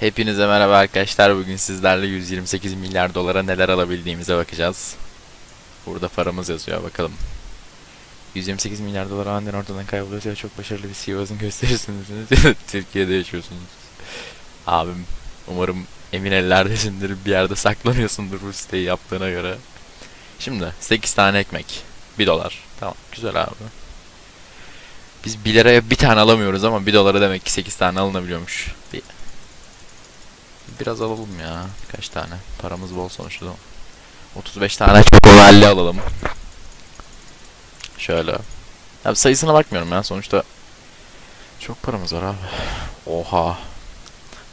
Hepinize merhaba arkadaşlar. Bugün sizlerle 128 milyar dolara neler alabildiğimize bakacağız. Burada paramız yazıyor bakalım. 128 milyar dolar aniden ortadan kayboluyorsa çok başarılı bir CEO'sun gösterirsiniz. Türkiye'de yaşıyorsunuz. Abim umarım emin ellerdesindir. Bir yerde saklanıyorsundur bu siteyi yaptığına göre. Şimdi 8 tane ekmek. 1 dolar. Tamam güzel abi. Biz 1 liraya bir tane alamıyoruz ama 1 dolara demek ki 8 tane alınabiliyormuş. Bir Biraz alalım ya. Kaç tane? Paramız bol sonuçta. 35 tane çok ovalli alalım. Şöyle. Abi sayısına bakmıyorum ya sonuçta. Çok paramız var abi. Oha.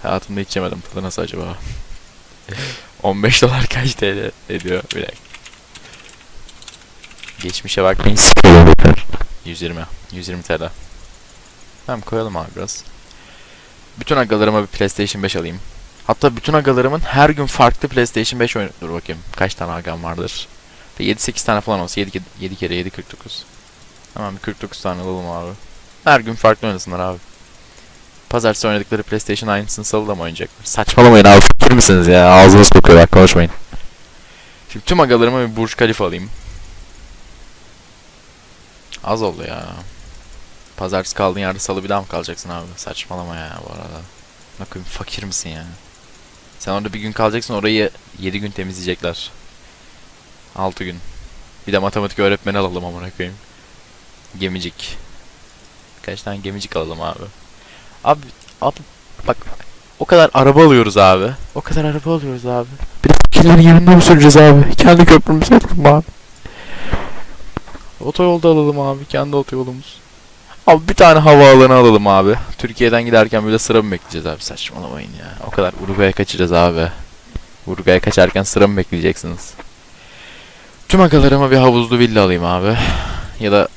Hayatımda hiç yemedim. Tadı nasıl acaba? 15 dolar kaç TL ediyor? Bir dakika. Geçmişe bakmayın. s**erim yeter. 120. 120 TL. Tamam koyalım abi biraz. Bütün agalarıma bir PlayStation 5 alayım. Hatta bütün agalarımın her gün farklı PlayStation 5 oyunu... Dur bakayım kaç tane agam vardır. 7-8 tane falan olsa 7, ke- 7 kere 7 49. Tamam bir 49 tane alalım abi. Her gün farklı oynasınlar abi. Pazartesi oynadıkları PlayStation aynısını salı da mı oynayacaklar? Saçmalamayın abi fikir misiniz ya? Ağzınız kokuyor bak konuşmayın. Şimdi tüm agalarıma bir Burj Khalifa alayım. Az oldu ya. Pazartesi kaldığın yerde salı bir daha mı kalacaksın abi? Saçmalama ya bu arada. Bakayım fakir misin ya? Sen orada bir gün kalacaksın orayı 7 gün temizleyecekler. 6 gün. Bir de matematik öğretmeni alalım amına koyayım. Gemicik. Kaç tane gemicik alalım abi. Abi, abi bak o kadar araba alıyoruz abi. O kadar araba alıyoruz abi. Bir de fakirlerin yanında mı süreceğiz abi? Kendi köprümüzü alalım abi. Otoyolda alalım abi. Kendi otoyolumuz. Abi bir tane havaalanı alalım abi. Türkiye'den giderken böyle sıra mı bekleyeceğiz abi? Saçmalamayın ya. O kadar Uruguay'a kaçacağız abi. Uruguay'a kaçarken sıra mı bekleyeceksiniz? Tüm agalarıma bir havuzlu villa alayım abi. Ya da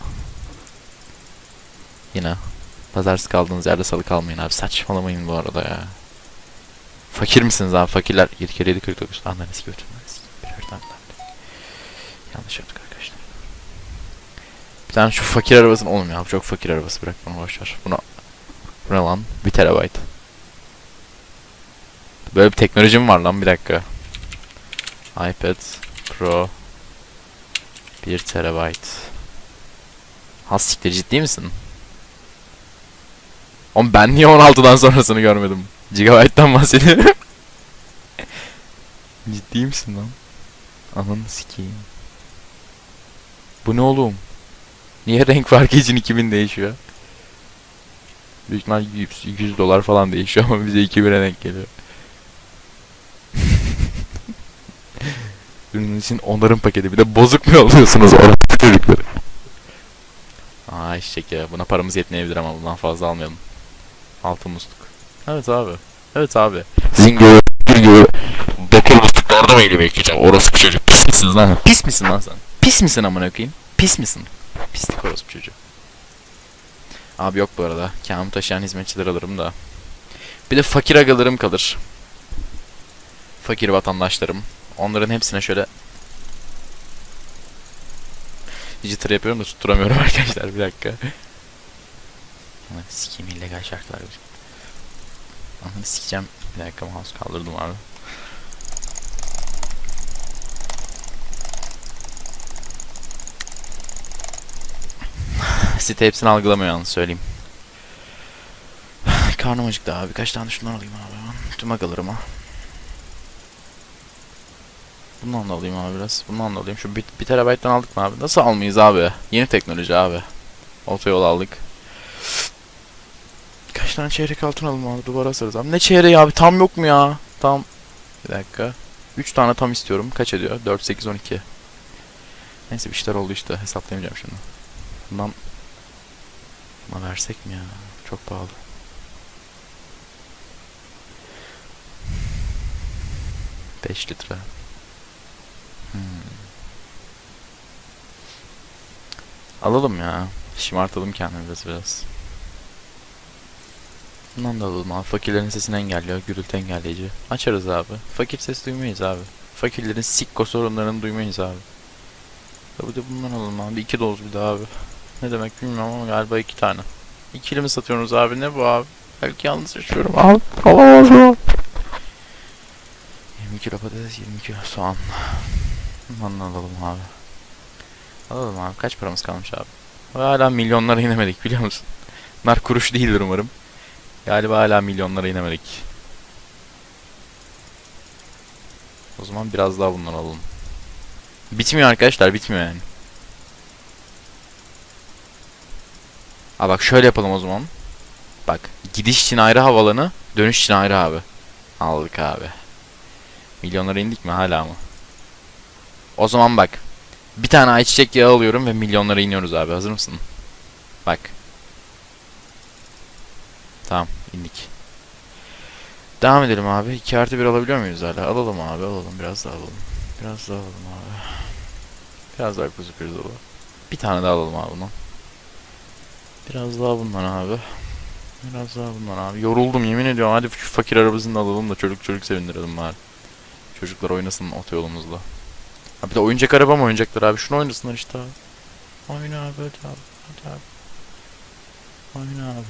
yine pazartesi kaldığınız yerde salı kalmayın abi. Saçmalamayın bu arada ya. Fakir misiniz abi? Fakirler 7 kere 7 49. Anlarınız daha. Yanlış yaptık arkadaşlar. Tane şu fakir arabasını olmuyor abi çok fakir arabası bırak bunu boşver. Buna bu ne lan? 1 terabayt. Böyle bir teknolojim var lan bir dakika. iPad Pro 1 terabayt. Ha siktir ciddi misin? Oğlum ben niye 16'dan sonrasını görmedim? Gigabyte'dan bahsediyorum. ciddi misin lan? Ananı sikeyim. Bu ne oğlum? Niye renk farkı için 2000 değişiyor? Büyük ihtimal 100, 100 dolar falan değişiyor ama bize 2000'e denk geliyor. Ürünün için onların paketi. Bir de bozuk mu yolluyorsunuz orası çocukları? Aa eşek ya. Buna paramız yetmeyebilir ama bundan fazla almayalım. Altın musluk. Evet abi. Evet abi. Sizin gibi gibi dokuz musluklarda mı elimi yıkayacağım? Orası bir çocuk. Pis misiniz lan? Pis misin lan sen? Pis misin amına koyayım? Pis misin? Pislik orospu çocuğu. Abi yok bu arada. Kamı taşıyan hizmetçiler alırım da. Bir de fakir agalarım kalır. Fakir vatandaşlarım. Onların hepsine şöyle Jitter yapıyorum da tutturamıyorum arkadaşlar bir dakika. Sikeyim illegal şarkılar. Ananı sikeceğim. Bir dakika mouse kaldırdım abi. Site hepsini algılamıyor yalnız söyleyeyim. Karnım acıktı abi. Birkaç tane şundan alayım abi ben. Tüm agalarıma. Bundan da alayım abi biraz. Bundan da alayım. Şu 1 terabayttan aldık mı abi? Nasıl almayız abi? Yeni teknoloji abi. Otoyol aldık. Kaç tane çeyrek altın alalım abi? Duvara asarız abi. Ne çeyreği abi? Tam yok mu ya? Tam. Bir dakika. 3 tane tam istiyorum. Kaç ediyor? 4, 8, 12. Neyse bir şeyler oldu işte. Hesaplayamayacağım şimdi. Bundan Buna versek mi ya? Çok pahalı. Beş litre. Hmm. Alalım ya. Şımartalım kendimizi biraz. Bundan da alalım abi. Fakirlerin sesini engelliyor. Gürültü engelleyici. Açarız abi. Fakir ses duymayız abi. Fakirlerin sikko sorunlarını duymayız abi. Ya Bir de bundan alalım abi. İki doz bir daha abi. Ne demek bilmiyorum ama galiba iki tane. İkili mi satıyorsunuz abi? Ne bu abi? Belki yanlış yaşıyorum abi. Alamaz mı? kilo patates, 20 kilo soğan. Ondan alalım abi. Alalım abi. Kaç paramız kalmış abi? Hala milyonlara inemedik biliyor musun? Bunlar kuruş değildir umarım. Galiba hala milyonlara inemedik. O zaman biraz daha bundan alalım. Bitmiyor arkadaşlar bitmiyor yani. Aa bak şöyle yapalım o zaman. Bak gidiş için ayrı havalanı, dönüş için ayrı abi. Aldık abi. Milyonlara indik mi hala mı? O zaman bak. Bir tane ayçiçek yağı alıyorum ve milyonlara iniyoruz abi. Hazır mısın? Bak. Tamam indik. Devam edelim abi. 2 artı 1 alabiliyor muyuz hala? Alalım abi alalım. Biraz daha alalım. Biraz daha alalım abi. Biraz daha kuzu pirzola. Bir tane daha alalım abi bundan. Biraz daha bundan abi. Biraz daha bundan abi. Yoruldum yemin ediyorum. Hadi şu fakir arabasını da alalım da çocuk çocuk sevindirelim bari. Çocuklar oynasın otoyolumuzda. Ha bir de oyuncak araba mı oynayacaklar abi? Şunu oynasınlar işte abi. Oyna abi hadi abi. Hadi abi. Oyna abi.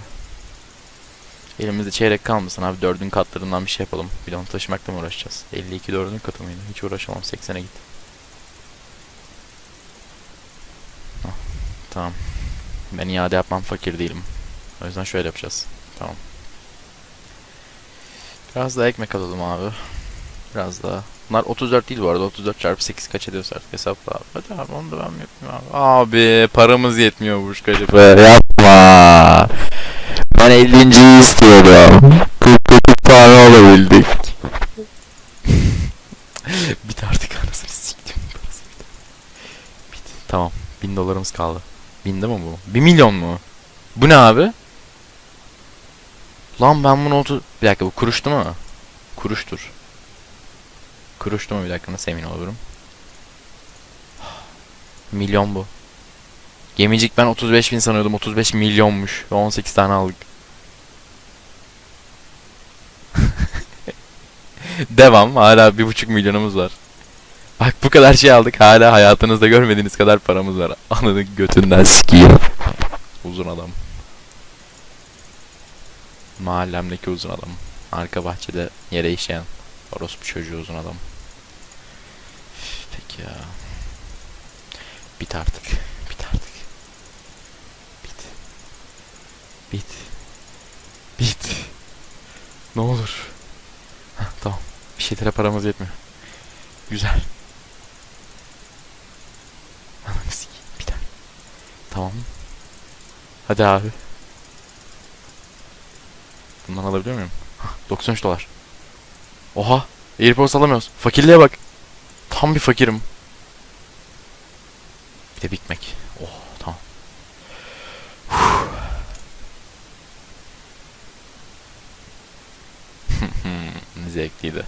Elimizde çeyrek kalmasın abi. Dördün katlarından bir şey yapalım. Bir de onu taşımakla mı uğraşacağız? 52 dördün katı mıydı? Hiç uğraşamam. 80'e git. Hah, tamam. Ben iade yapmam fakir değilim. O yüzden şöyle yapacağız. Tamam. Biraz daha ekmek alalım abi. Biraz daha. Bunlar 34 değil bu arada. 34 çarpı 8 kaç ediyorsa artık hesapla abi. Hadi abi onu da ben yapayım abi. Abi paramız yetmiyor bu galiba. Yapma. Ben 50. istiyorum. 49 tane olabildik. Bit artık anasını siktim. Bit. Tamam. 1000 dolarımız kaldı. 1000 değil mi bu? 1 milyon mu? Bu ne abi? Lan ben bunu 30... Bir dakika bu kuruştu mu? Kuruştur. Kuruştu mu bir dakika nasıl emin olurum? Milyon bu. Gemicik ben 35 bin sanıyordum 35 milyonmuş. Ve 18 tane aldık. Devam. Hala 1,5 milyonumuz var. Bak bu kadar şey aldık. Hala hayatınızda görmediğiniz kadar paramız var. Ananı götünden sikeyim. Uzun adam. Mahallemdeki uzun adam. Arka bahçede yere işeyen. Orospu çocuğu uzun adam. Peki ya. Bit artık. Bit artık. Bit. Bit. Bit. Ne olur. Heh, tamam. Bir şeylere paramız yetmiyor. Güzel. Ananı sikeyim. Bir tane. Tamam. Hadi abi. Bundan alabiliyor muyum? Hah, 93 dolar. Oha. Airpods alamıyoruz. Fakirliğe bak. Tam bir fakirim. Bir de Big Mac. Oh tamam. Zevkliydi.